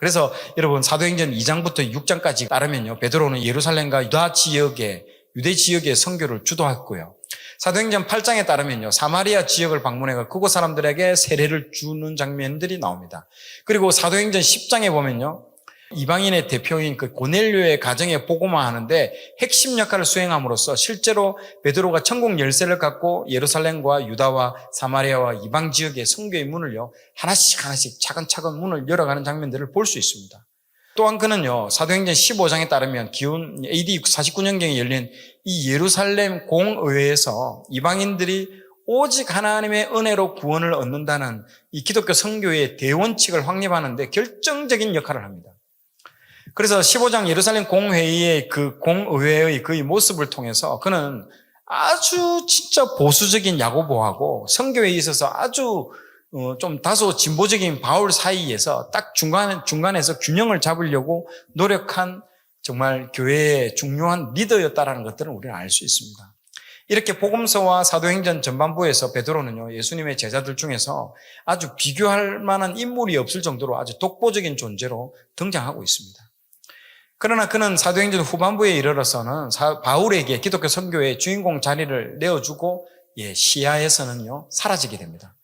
그래서 여러분 사도행전 2장부터 6장까지 따르면요. 베드로는 예루살렘과 유다 지역에 유대 지역의 선교를 주도했고요. 사도행전 8장에 따르면요. 사마리아 지역을 방문해서 그곳 사람들에게 세례를 주는 장면들이 나옵니다. 그리고 사도행전 10장에 보면요. 이방인의 대표인 그 고넬료의 가정에 보고만 하는데 핵심 역할을 수행함으로써 실제로 베드로가 천국 열쇠를 갖고 예루살렘과 유다와 사마리아와 이방 지역의 성교의 문을요 하나씩 하나씩 차근차근 문을 열어가는 장면들을 볼 수 있습니다. 또한 그는요 사도행전 15장에 따르면 기원 AD 49년경에 열린 이 예루살렘 공의회에서 이방인들이 오직 하나님의 은혜로 구원을 얻는다는 이 기독교 성교의 대원칙을 확립하는데 결정적인 역할을 합니다. 그래서 15장 예루살렘 공회의의 그 공의회의 그 모습을 통해서 그는 아주 진짜 보수적인 야고보하고 성교에 있어서 아주 어, 좀 다소 진보적인 바울 사이에서 딱 중간, 중간에서 균형을 잡으려고 노력한 정말 교회의 중요한 리더였다라는 것들은 우리는 알 수 있습니다. 이렇게 복음서와 사도행전 전반부에서 베드로는요, 예수님의 제자들 중에서 아주 비교할 만한 인물이 없을 정도로 아주 독보적인 존재로 등장하고 있습니다. 그러나 그는 사도행전 후반부에 이르러서는 사- 바울에게 기독교 선교의 주인공 자리를 내어주고 예, 시야에서는요 사라지게 됩니다.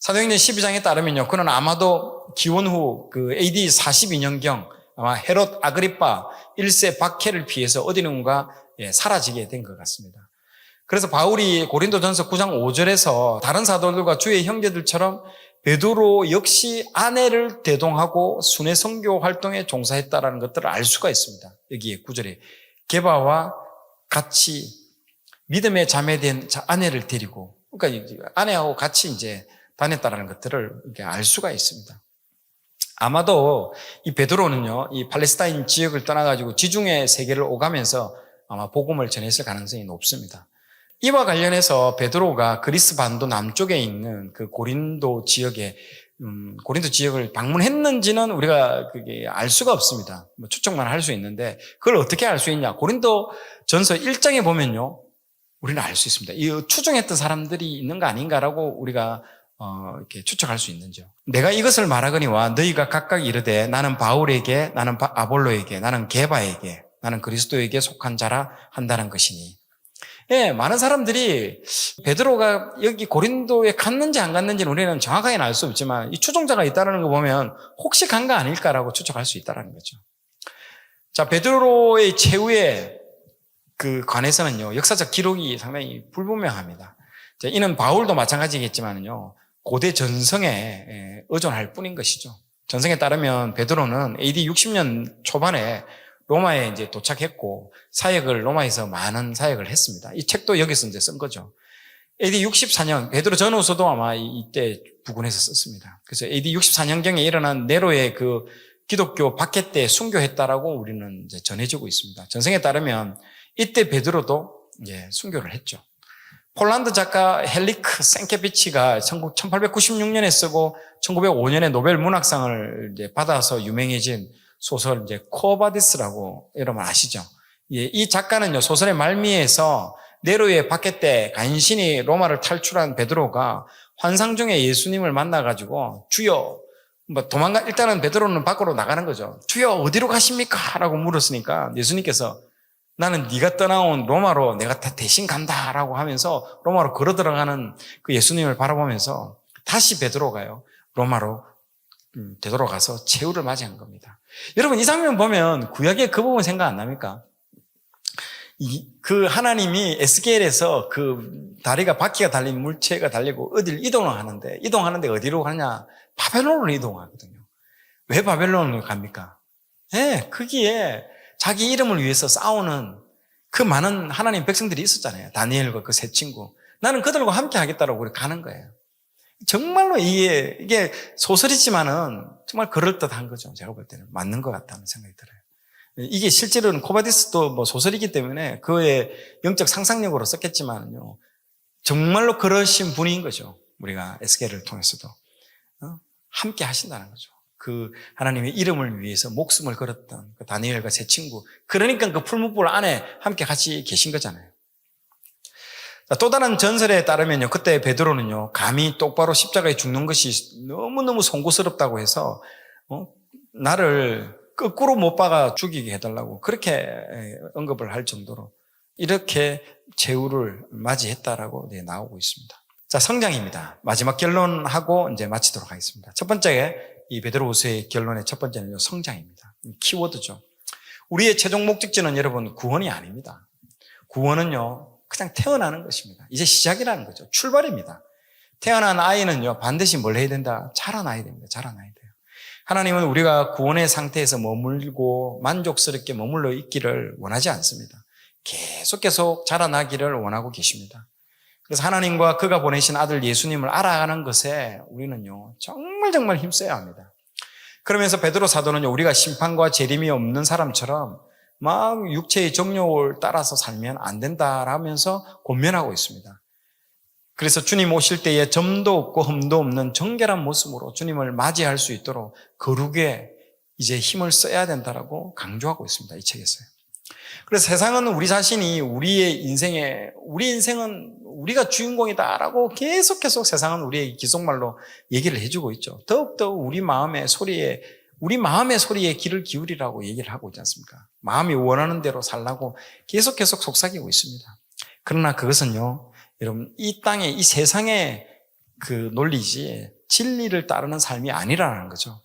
사도행전 12장에 따르면요 그는 아마도 기원 후 그 AD 42년경 아마 헤롯 아그리파 1세 박해를 피해서 어디론가 예, 사라지게 된 것 같습니다. 그래서 바울이 고린도전서 9장 5절에서 다른 사도들과 주의 형제들처럼 베드로 역시 아내를 대동하고 순회 선교 활동에 종사했다라는 것들을 알 수가 있습니다. 여기에 구절에 게바와 같이 믿음의 자매된 자- 아내를 데리고 그러니까 이 아내하고 같이 이제 다녔다라는 것들을 알 수가 있습니다. 아마도 이 베드로는요, 이 팔레스타인 지역을 떠나가지고 지중해 세계를 오가면서 아마 복음을 전했을 가능성이 높습니다. 이와 관련해서 베드로가 그리스 반도 남쪽에 있는 그 고린도 지역에 음, 고린도 지역을 방문했는지는 우리가 그게 알 수가 없습니다. 뭐 추측만 할 수 있는데 그걸 어떻게 알 수 있냐? 고린도 전서 1장에 보면요. 우리는 알 수 있습니다. 이 추정했던 사람들이 있는 거 아닌가라고 우리가 어, 이렇게 추측할 수 있는지요. 내가 이것을 말하거니와 너희가 각각 이르되 나는 바울에게, 나는 바- 아볼로에게, 나는 게바에게, 나는 그리스도에게 속한 자라 한다는 것이니. 예, 많은 사람들이 베드로가 여기 고린도에 갔는지 안 갔는지는 우리는 정확하게는 알 수 없지만 이 추종자가 있다는 거 보면 혹시 간 거 아닐까라고 추측할 수 있다는 거죠. 자, 베드로의 최후의 그 관해서는요, 역사적 기록이 상당히 불분명합니다. 자, 이는 바울도 마찬가지겠지만요, 고대 전성에 예, 의존할 뿐인 것이죠. 전성에 따르면 베드로는 AD 60년 초반에 로마에 이제 도착했고 사역을 로마에서 많은 사역을 했습니다. 이 책도 여기서 이제 쓴 거죠. AD 64년 베드로 전후서도 아마 이- 이때 부근에서 썼습니다. 그래서 AD 64년경에 일어난 네로의 그 기독교 박해 때 순교했다라고 우리는 이제 전해지고 있습니다. 전성에 따르면 이때 베드로도 이제 순교를 했죠. 폴란드 작가 헬리크 생케비치가 1896년에 쓰고 1905년에 노벨 문학상을 받아서 유명해진 소설 이제 코바디스라고 여러분 아시죠? 예, 이 작가는요 소설의 말미에서 네로의 박해 때 간신히 로마를 탈출한 베드로가 환상 중에 예수님을 만나가지고 주여 뭐 도망가 일단은 베드로는 밖으로 나가는 거죠. 주여 어디로 가십니까?라고 물었으니까 예수님께서 나는 네가 떠나온 로마로 내가 다 대신 간다라고 하면서 로마로 걸어 들어가는 그 예수님을 바라보면서 다시 베드로가요 로마로 음, 되돌아가서 최후를 맞이한 겁니다. 여러분 이 장면 보면 구약의 그 부분 생각 안 납니까? 이, 그 하나님이 에스겔에서 그 다리가 바퀴가 달린 물체가 달리고 어딜 이동을 하는데 이동하는데 어디로 가냐? 바벨론으로 이동하거든요. 왜 바벨론으로 갑니까? 예, 거기에 자기 이름을 위해서 싸우는 그 많은 하나님 백성들이 있었잖아요. 다니엘과 그 세 친구. 나는 그들과 함께 하겠다고 우리 가는 거예요. 정말로 이게, 이게 소설이지만은 정말 그럴듯한 거죠. 제가 볼 때는. 맞는 것 같다는 생각이 들어요. 이게 실제로는 코바디스도 뭐 소설이기 때문에 그의 영적 상상력으로 썼겠지만요. 정말로 그러신 분인 거죠. 우리가 에스겔을 통해서도. 어? 함께 하신다는 거죠. 그 하나님의 이름을 위해서 목숨을 걸었던 그 다니엘과 세 친구. 그러니까 그 풀무불 안에 함께 같이 계신 거잖아요. 자, 또 다른 전설에 따르면요. 그때 베드로는요. 감히 똑바로 십자가에 죽는 것이 너무너무 송구스럽다고 해서 어? 나를 거꾸로 못 박아 죽이게 해달라고 그렇게 언급을 할 정도로 이렇게 제후를 맞이했다라고 네, 나오고 있습니다. 자, 성장입니다. 마지막 결론하고 이제 마치도록 하겠습니다. 첫 번째, 이 베드로후서의 결론의 첫 번째는 성장입니다. 키워드죠. 우리의 최종 목적지는 여러분 구원이 아닙니다. 구원은요, 그냥 태어나는 것입니다. 이제 시작이라는 거죠. 출발입니다. 태어난 아이는요, 반드시 뭘 해야 된다? 자라나야 됩니다. 자라나야 돼요. 하나님은 우리가 구원의 상태에서 머물고 만족스럽게 머물러 있기를 원하지 않습니다. 계속 계속 자라나기를 원하고 계십니다. 그래서 하나님과 그가 보내신 아들 예수님을 알아가는 것에 우리는요, 정말 정말 힘써야 합니다. 그러면서 베드로 사도는요, 우리가 심판과 재림이 없는 사람처럼 막 육체의 정욕을 따라서 살면 안 된다라면서 권면하고 있습니다. 그래서 주님 오실 때에 점도 없고 흠도 없는 정결한 모습으로 주님을 맞이할 수 있도록 거룩에 이제 힘을 써야 된다라고 강조하고 있습니다. 이 책에서요. 그래서 세상은 우리 자신이 우리의 인생에 우리 인생은 우리가 주인공이다라고 계속 계속 세상은 우리의 기속말로 얘기를 해주고 있죠. 더욱더 우리 마음의 소리에 우리 마음의 소리에 귀를 기울이라고 얘기를 하고 있지 않습니까? 마음이 원하는 대로 살라고 계속 계속 속삭이고 있습니다. 그러나 그것은요, 여러분 이 땅에 이 세상의 그 논리지 진리를 따르는 삶이 아니라는 거죠.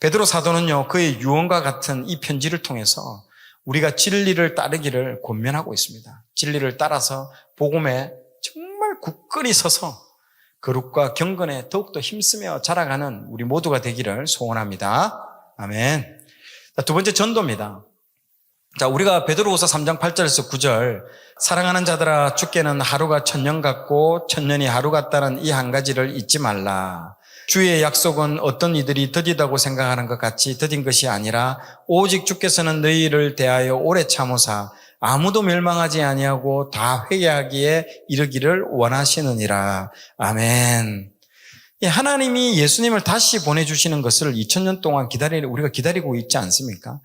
베드로 사도는요 그의 유언과 같은 이 편지를 통해서 우리가 진리를 따르기를 권면하고 있습니다. 진리를 따라서 복음에 정말 굳건히 서서 거룩과 경건에 더욱더 힘쓰며 자라가는 우리 모두가 되기를 소원합니다. 아멘. 두 번째 전도입니다. 자, 우리가 베드로후서 3장 8절에서 9절 사랑하는 자들아 주께는 하루가 천년 같고 천년이 하루 같다는 이 한 가지를 잊지 말라. 주의 약속은 어떤 이들이 더디다고 생각하는 것 같이 더딘 것이 아니라 오직 주께서는 너희를 대하여 오래 참으사 아무도 멸망하지 아니하고 다 회개하기에 이르기를 원하시느니라. 아멘. 하나님이 예수님을 다시 보내주시는 것을 2000년 동안 기다리, 우리가 기다리고 있지 않습니까?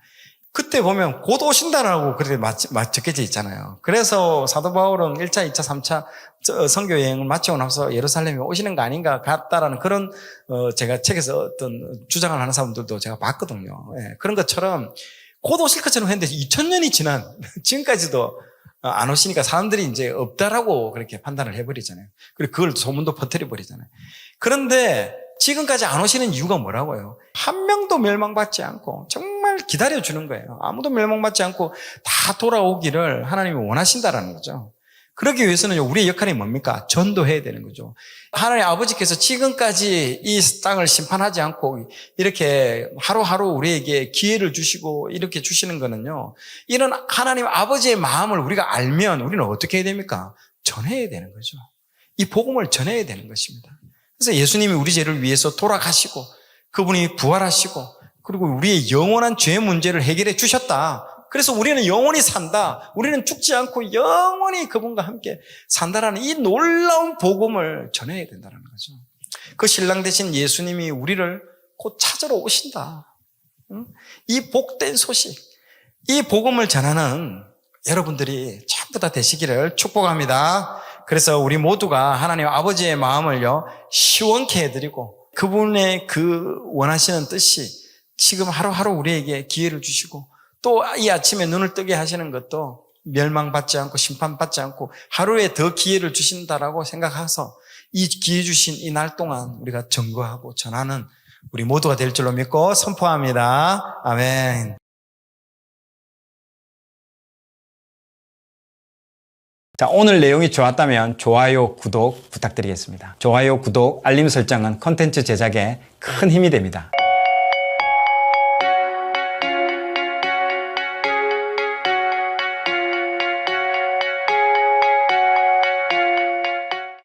그때 보면 곧 오신다라고 그렇게 적혀져 있잖아요. 그래서 사도 바울은 1차, 2차, 3차 선교 여행을 마치고 나서 예루살렘에 오시는 거 아닌가 같다라는 그런 어 제가 책에서 어떤 주장을 하는 사람들도 제가 봤거든요. 예, 그런 것처럼 곧 오실 것처럼 했는데 2000년이 지난 지금까지도 안 오시니까 사람들이 이제 없다라고 그렇게 판단을 해버리잖아요. 그리고 그걸 소문도 퍼뜨려 버리잖아요. 그런데 지금까지 안 오시는 이유가 뭐라고요? 한 명도 멸망받지 않고 정말 기다려주는 거예요. 아무도 멸망받지 않고 다 돌아오기를 하나님이 원하신다라는 거죠. 그러기 위해서는 우리의 역할이 뭡니까? 전도해야 되는 거죠. 하나님 아버지께서 지금까지 이 땅을 심판하지 않고 이렇게 하루하루 우리에게 기회를 주시고 이렇게 주시는 거는요. 이런 하나님 아버지의 마음을 우리가 알면 우리는 어떻게 해야 됩니까? 전해야 되는 거죠. 이 복음을 전해야 되는 것입니다. 그래서 예수님이 우리 죄를 위해서 돌아가시고 그분이 부활하시고 그리고 우리의 영원한 죄 문제를 해결해 주셨다. 그래서 우리는 영원히 산다. 우리는 죽지 않고 영원히 그분과 함께 산다라는 이 놀라운 복음을 전해야 된다는 거죠. 그 신랑 대신 예수님이 우리를 곧 찾으러 오신다. 이 복된 소식, 이 복음을 전하는 여러분들이 전부 다 되시기를 축복합니다. 그래서 우리 모두가 하나님 아버지의 마음을요, 시원케 해드리고 그분의 그 원하시는 뜻이 지금 하루하루 우리에게 기회를 주시고 또 이 아침에 눈을 뜨게 하시는 것도 멸망받지 않고 심판받지 않고 하루에 더 기회를 주신다라고 생각해서 이 기회 주신 이 날 동안 우리가 증거하고 전하는 우리 모두가 될 줄로 믿고 선포합니다. 아멘. 자, 오늘 내용이 좋았다면 좋아요, 구독 부탁드리겠습니다. 좋아요, 구독, 알림 설정은 컨텐츠 제작에 큰 힘이 됩니다.